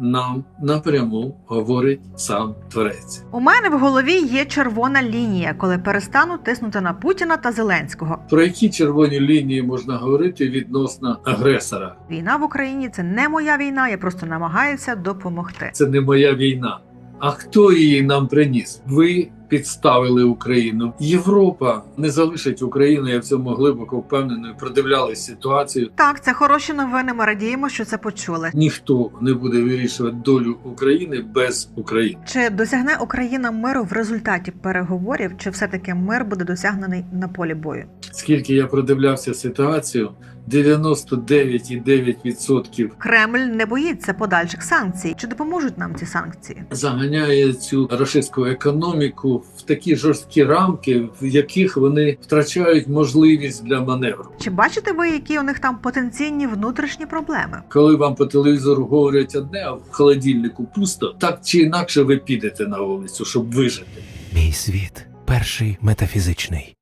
нам напряму говорить сам Творець. У мене в голові є червона лінія, коли перестану тиснути на Путіна та Зеленського. Про які червоні лінії можна говорити відносно агресора? Війна в Україні це не моя війна, я просто намагаюся допомогти. Це не моя війна. А хто її нам приніс? Ви підставили Україну. Європа не залишить Україну. Я в цьому глибоко впевнений. Продивлялись ситуацію. Так, це хороші новини. Ми радіємо, що це почули. Ніхто не буде вирішувати долю України без України. Чи досягне Україна миру в результаті переговорів, чи все-таки мир буде досягнений на полі бою? Скільки я продивлявся ситуацію, 99,9% Кремль не боїться подальших санкцій. Чи допоможуть нам ці санкції? заганяє цю рашистську економіку в такі жорсткі рамки, в яких вони втрачають можливість для маневру. Чи бачите ви, які у них там потенційні внутрішні проблеми? Коли вам по телевізору говорять одне, а в холодильнику пусто, так чи інакше ви підете на вулицю, щоб вижити. Мій світ перший метафізичний.